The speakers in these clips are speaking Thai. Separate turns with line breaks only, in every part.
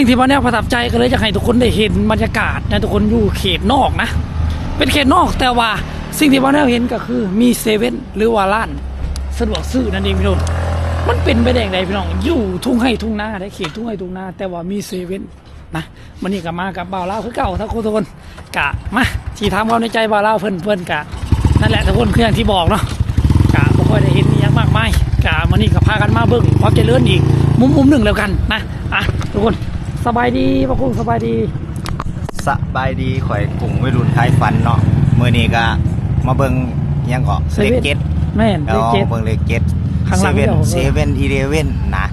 สิ่งที่วันนี้ประทับใจก็เลยอยากให้ทุกคนได้เห็นบรรยากาศนะทุกคนอยู่เขตนอกนะ เป็นเขตนอกแต่ว่าสิ่งที่วันนี้เห็นก็คือมีเซเว่นหรือว่าร้านสะดวกซื้อนั่นเองพี่น้องมันเป็นไปได้ย่างไรพี่น้องอยู่ทุ่งให้ทุ่งนาได้เขตทุ่งให้ทุ่งนาแต่ว่ามีเซเว่นนะมันนี่ก็มากับบ่าวเล่าคือเก่าทั้งคนทุกคนกะมาที่ทำความในใจบ่าวเล่าเพิ่อนเพิ่นกะนั่นแหละทุกคนคืออย่างที่บอกเนาะกะบ่ค่อยได้เห็นอหยังมากมายกะมื้อนี้ก็พากันมาเบิ่งความเจริญอีกมุมมุมหนึ่งแล้วกันนะอะทุกคน สบายดีพ่อกุ้งสบายดี
สบายดีข่อยกลุ่มวัยรุ่นท้ายฟันเนาะมื้อนี้ก็มาเบิ่งอิหยังก็
เซ
เลข
เว่น
เจ็ด
แม่น
เอา
เลขเจ็ด
เบิ่งเลขเจ็ด
ข้างห
เซ
ลัง
เว่น
เดี๋ยว
เซเว่นอีเลเว่นนะ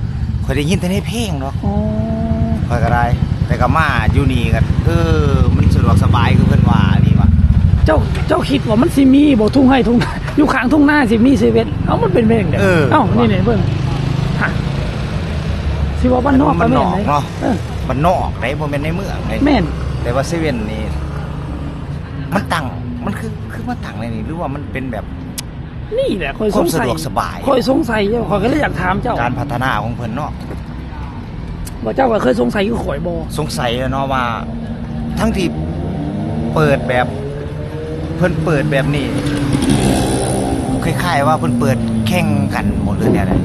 ข่อยได้ยินแต่ในเพลงเนาะ
อ๋อ
ข่อยก็ได้แต่ก็มาอยู่นี่กันเออมันสะดวกสบายคือเพิ่นว่านี่ว่ะ
เจ้าเจ้าคิดว่ามันสิมีบ่ทุ่งให้ทุ่งนาอยู่ข้างทุ่งนาสิมีเซเว่นเอ้ามันเป็นไปได้จังได๋เอ้านี่นี่เบิ่งฮะสิว่าบ้านนอกก็
มัน
แม่
น
น
อก
ไหน
เนาะ
เออ
มันนอกได้บ่แม่นในเมืองเลย
แม่น
แต่ว่าเซเว่นนี่มันตั้งมันคือคือมาตั้งในนี่หรือว่ามันเป็นแบบ
นี่แหละคอยสงสัย
ความสะดวกสบาย
คอยสงสัยอยู่คอยก็เลยอยากถามเจ้า
การพัฒนาของเพิ่นเนาะ
ว่าเจ้าก็เคยสงสัยอยู่ข่อยบ่
สงสัยเนาะว่า ทั้งที่เปิดแบบ เพิ่นเปิดแบบนี้ คล้ายๆ ว่าเพิ่นเปิดแข่งกันหมดเลยเนี่ยแหละ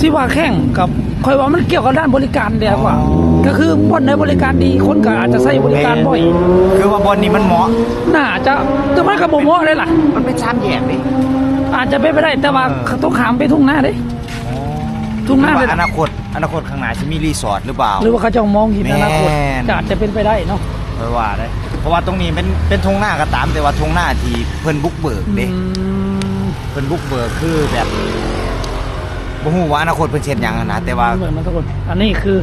สิว่าแข่งกับคอยว่ามันเกี่ยวกับด้านบริการเดียวกว่า
อ๋อ
ก็คือบ่อนในบริการดีคนก็อาจจะใช้บริการบ่อย
คือว่าบอลนี้มันเหมาะ
น่าจะแต่มันก็บ่เหมาะเลยล่ะ
มันเป็นชามแยกดิ
อาจจะเป็นไปได้แต่ว่า
เออ
ต้องขามไปทุ่งนาเด้ ทุ่งนา
หรือ
เลย
ว่าอนาคตอนาคตข้างหน้าจะมีรีสอร์ทหรือเปล่า
หรือว่าเขาจะมองเห็นอนาคต
แม่น
ก็อาจจะเป็นไปได้เนาะ
เพราะว่าได้เพราะว่าตรงนี้เป็นเป็นทงหน้าก็ตามแต่ว่าทงหน้าที่เพิ่นบุกเบิกเด้
อืม
เพิ่นบุกเบิกคือแบบบ่ฮู้ว่าอนาคตเพิ่นเฮ็ดหยังอะนะแต่ว่า
เหมือนมันทุกคนอันนี้คือ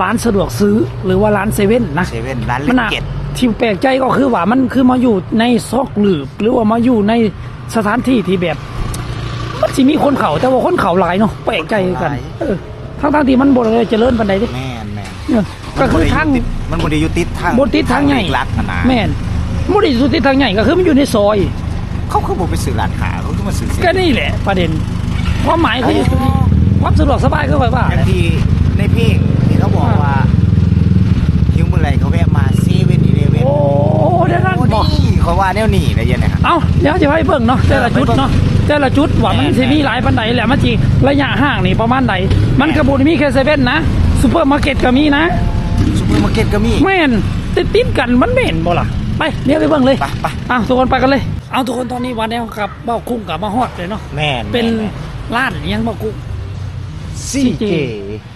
ร้านสะดวกซื้อหรือว่าร้านเซเว่นนะ
เซเว่นร้านเล
มัน
ข
น่ะ
เจ็ด
ที่แปลกใจก็คือว่ามันคือมาอยู่ในซอกหลืบหรือว่ามาอยู่ในสถานที่ที่แบบมันสิมีคนเขาแต่ว่าคนเขาหลายเนาะแปลกใจกันเออทั้งทางๆที่มันบ่ได้เจริญปานใดเด้
แม่นแม่น
เออก็คือทาง
มันบ่ได้อยู่ติดทาง
บ่ติดทางใหญ่
เลขลัดอะนะ
แม่นบ่ได้อยู่ที่ทางใหญ่ก็คือมันอยู่ในซอย
เขาคือบ่ไปซื้อร้านค้าเขาคือมาซื้อเซ
ก็
เว่น
นี่แหละประเด็นความหมายคืออยู่ตรงนี้ความสะดวกสบายก็ไปว่า
อย่างที่ในเพลงที่เขาบอกว่าคิวเมื่อไหร่เขาแวะมาเซเว่นอีเลเว่น
โอ้เดี๋ยวนั้น
โอ้
บอก
นี่เขาว่าแนวนี้นะเย็นนะฮะ
เอาเดี๋ยวจะให้เบิ่งเนาะแต่ละจุดเนาะแต่ละจุดว่ามัน
แม่น
สิมีหลายปันใดแหละมันจีระยะห่างนี่ประมาณใดมันกระบุมีแค่เซเว่นนะซูเปอร์มาร์เก็ตก็มีนะ
ซูเปอร์มาร์เก็ตก็มี
แม่นติดติดๆกันมันไม่เห็นบ่ล่ะไปเดี๋ยวไปเบิ่งเลย
ไปไป
อะทุกคนไปกันเลย เอาทุกคนตอนนี้วันแนวครับเบ้ากุ้งกับมาฮอดเลยเนาะ
แม่น
เป็นร้านอิหยังเบ้ากุ้ง
ซีเจ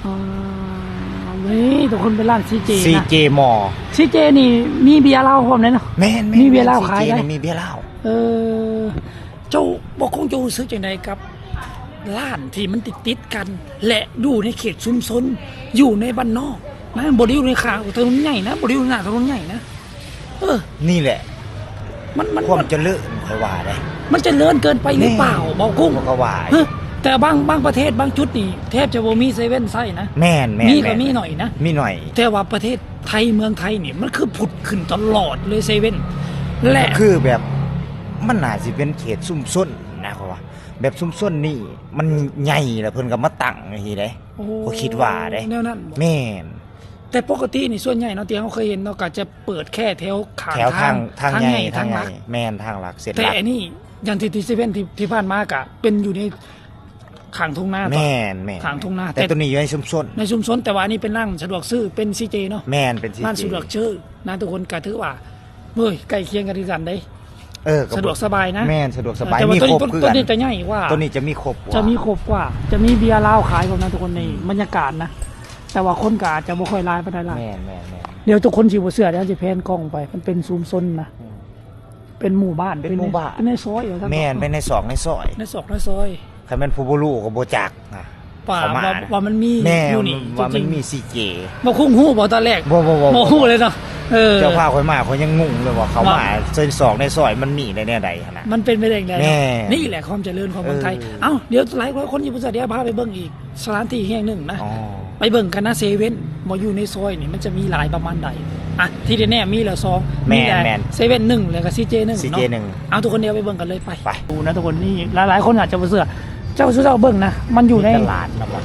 อ่าเว้ยทุกคนเป็นร้านซีเจ
ซี
นะ
เจมอ
ซีเจนี่มีเบียร์เหล้าพร้อมเลยเนาะ
แม่นแม่น
มีเบียร์เหล้า
CJ
ขายได้
นี่มีเบียร์เหล้า
เออเจ้าบอกคงจะรู้สึกจังไดกับร้านที่มันติดติดๆกัน และอยู่ในเขตชุมชนอยู่ในบ้านนอกนะบไดิอยู่ในขางถนนใหญ่นะบไดิอยู่ในหน้าถนนใหญ่นะเออ
นี่แหละ
มันมัน
ความ
มัน
เจริญค่อยว่าได้
มันจะเลื่อนเกินไปหรือเปล่าบอกกุ้ง
ผมก็ว่า
เฮ้ยแต่บางบางประเทศบางจุดนี่แทบจะบ่มีเซเว่นไส้นะ
แม่นแม่น
มีก็
แมี
หน่อยนะ
มีหน่อย
แต่ว่าประเทศไทยเมืองไทยนี่มันคือผุดขึ้นตลอดเลยเซเว่นและ
คือแบบมันน่าสิเป็นเขตซุ่มซ่นนะเขาว่าแบบซุ่มซ่นนี่มันใหญ่แล้วเพิ่นก็มาตั้งอย่างนี้เด้
โอ้
ก็คิดว่าเด้
แนวนั้นบ่
แม่น
แต่ปกตินี่ส่วนใหญ่เนาะที่เขาเคยเห็นเนาะก็จะเปิดแค่แถวขาง
แถวทางทางใหญ่
ทา
ทางง
ห
ให
ลั
ญ่
ก
แม่นทางหลักเสร็จ
แต่
หลัก
อันนี้อย่างที่ที่เซเว่นที่ที่ผ่านมากะเป็นอยู่ในขางทุ่งนาต่อ
แม่นแม่น
ทางทุ่งนา
แต่
แต่
ตัวนี้อยู่ในซุ่มซ่น
ในชุมชนแต่ว่าอันนี้เป็นร้านสะดวกซื้อเป็นซีเจเนาะ
แม่นเป็นซี
ร้าน
เจ
สะดวกซื้อนะทุกคนก็ถือว่าเฮ้ยใกล้เคียงกันดีกันได้
เออ
สะดวกสบายนะ
แม่นสะดวกสบาย
แต่ว่า
มี
ตัว
คร
นี้
บ
ตัว
คือ
ตัว
กัน
นี้จะใหญ่กว่า
ตัวนี้จะมีครบกว่า
จะมีครบกว่า จะมีเบียร์เหล้าขายของนะทุกคนในบรรยากาศนะ แต่ว่าคนก็อาจจะไม่ค่อยร้ายไปได้ละ
แม่นแม่นแม่น
เดี๋ยวทุกคนสิบ่เสือเดี๋ยวจะแพนกล้องไป มันเป็นซูมซนนะเป็นหมู่บ้าน
เป็นหมู่บ้าน
เป็นในซอยอยู่ทั้ง
แม่นเป็นในสองในซอย
ในซอกในซอย
ใครแม่นผู้บ่รู้ก็บ่จักนะ
ป่า
เขามา
ว่าว่ามันมี
แม่
อยู่นี่
ว่า
จ
มั
ริ
น
ง
มีซีเจ
ๆบ่คุ้งหู้บ่ตอนแรก
บ่บ่บ่
บ่ฮู้เลยเนาะเออ
เจ้าภาพข่อยมาข่อยยังงงเลยว่าเขา
ว่า
มาซอยสองในซอยมันมีในแนวใดขนาด
มันเป็นไปได้ยังไง
แม่
นี่แหละความเจริญของเมืองไทย
เออ
เอ้า เดี๋ยวหลายคนอยู่ประเทศเดี๋ยวพาไปเบิ่งอีกสถานที่แห่งหนึ่งนะ
อ๋อ
ไปเบิ่งกันนะเซเว่นมาอยู่ในซอยนี่มันจะมีหลายประมาณใดอะที่แน่ๆมีแล้วสอง
แม่น
แต่
แม่น
เซเว่นหนึ่งแล้วก็ซีเจหนึ่ง
CJ
เนาะ
หนึ่ง
เอาทุกคนเดียวไปเบิ่งกันเลยไป
ไป
ดูนะทุกคนนี่หลายๆคนอาจจะบ่เชื่อเจ้าชื่อเจ้าเบิ่งนะมันอยู่ใน
ตลาดนะบ่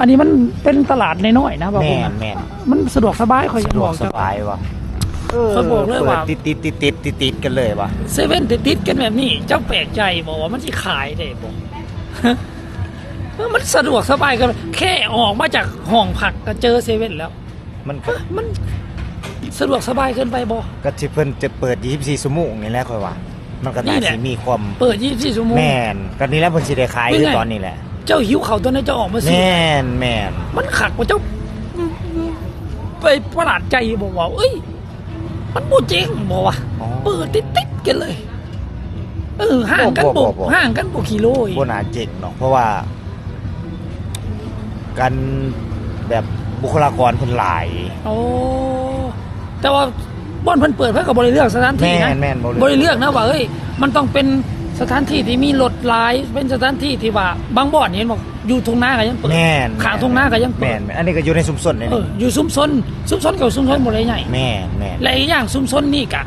อันนี้มันเป็นตลาดน้อยๆนะบอก
แม่
ผม
น
นะ
แม่น
มันสะดวกสบายคอยอ
สะ
ยาก
ด
บ
ว
อกก
ส
จะ
บายว่ะ
เขาบอกเลยว่า
ติดติดติดติดติดติดกันเลยว่ะ
เซเว่นติดๆกันแบบนี้ เจ้าแปลกใจบอกว่ามันที่ขายได้บอก มันสะดวกสบายกันแค่ออกมาจากห้องผักก็เจอเซเว่นแล้ว
มันก็
มันสะดวกสบายเกินไปบอ
ก็ที่เพิ่นจะเปิด 24ชั่วโมงนี่แหละค่อยว่า มันก็
นี่
น่า
แหละ
สิมีความ
เปิด24ชั่วโมง
แม่นก็นี่แหละเพิ่นสิได้ขาย
เป็น
คือ
ไง
ตอนนี้แหละ
เจ้าหิวเขาวตัวนั้นเจ้าออกมาสิ
แม่นแม่น
มันขักว่าเจ้าไปประหลาดใจบอกว่าเอ้ย มันบูจริงบอกว่า
อ๋อ
เปิดติดติดๆกันเลย เออห่างกัน
บ่
บ
บ่
ก
บ่
ห่างกันบกกิโลอีก
บ่น่าเจ๋งเนาะเพราะว่า การแบบบุคลากรเพิ่นหลาย
โอ้แต่ว่าบ่อนเพิ่นเปิดเพื่อกับบริเลือกสถานที่นะ
แม่นแม่นบ่
บริเลือกนะว่าเอ้ยมันต้องเป็นสถานที่ที่มีรถหลาย เป็นสถานที่ที่ว่าบางบ่อนเห็นบอกอยู่ทุ่งนาก็ยังเปิด
แม่น
ขางทุ่งนาก็ยังเปิ
แม่
ด
นแม่นอันนี้ก็อยู่ในชุมชนนี่
เอออยู่ซุ้มซนซุ้มซนกับซุ้มซนบ่ได้ใหญ่
แม่นแม่น
และอีกอย่างซุ้มซนนี่กะ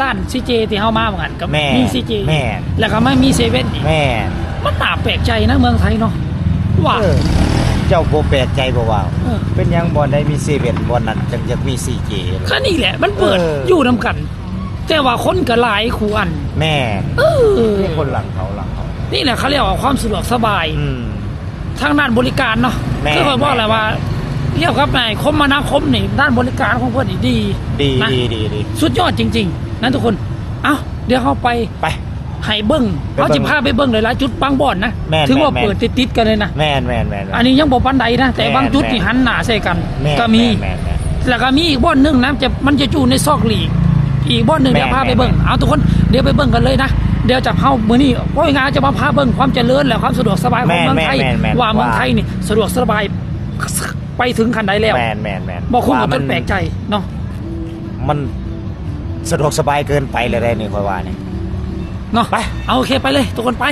ร้านซีเจที่เฮามาเหมือนกันก็
แม่
มีซีเจ
แม่
แล้วก็ไม่มีเซเว่นอีก
แม่น
มันน่าแปลกใจนะเมืองไทยเนาะว่า
เออ เจ้าบ่แปลกใจบ่ว่า
เออ
เป็นหยังบ่ได้มีเซเว่นบ่นั้นจังจะมี 4G เลย
ก็นี่แหละ มันเปิด
เออ
อ
อ
ยู่นํกัน แต่ว่าคนก็หลายคู่อัน
แม่
เออ
นี่คนหลังเขาหลังเขา
นี่แหละเขาเรียกว่าความสะดวกสบาย
อืม
ทางด้านบริการเนาะ
แม่
คือเขาบอกแหละว่าเรียกครับนายคมนาคมนี่ด้านบริการของเพื่อนนี่ดี
ดี
นะ
ดีดีดี
สุดยอดจริง ๆนะทุกคน เอ้า เดี๋ยวเขาไป
ไป
ให้เบิ้ง
ไปเบิ่ง
เอาจิพาไปเบิ้งเลยละจุดบางบ่อนนะ
แม่น
ถือว่า
แม่น
เปิดติดๆกันเลยนะ
แม่นแม่นแม่น
อันนี้ยังบอกปันใดนะแต่
แม่น
บางจุดนี่
แม่น
หันหน้าใส่กัน
แม่
ก็มี
แม่นแม่น
แล้วก็มีอีกบ่อนหนึงนะจะมันจะอยู่ในซอกหลีก อีกบ่อนหนึ่ง
แม่
เดี๋ยวพาไป
แม่
เบิ้งเอาทุกคนเดี๋ยวไปเบิ้งกันเลยนะเดี๋ยวจะเข้ามือนี่เพราะงานจะมาพาเบิ้งความเจริญและความสะดวกสบายของ
แม่น
เมืองไทย
แม่นแม่น
ว่าเมือง
ว่า
ไทยนี่สะดวกสบายไปถึงขันใดแล้ว
แม่นแม่นแม่น
บอกคุณ
ว่า
จนแปลกใจเนาะ
มันสะดวกสบายเกินไปเลยได้นี่ค่อยว่านี่
เนาะ
ไป
เอาโอเคไปเลยทุกคนไป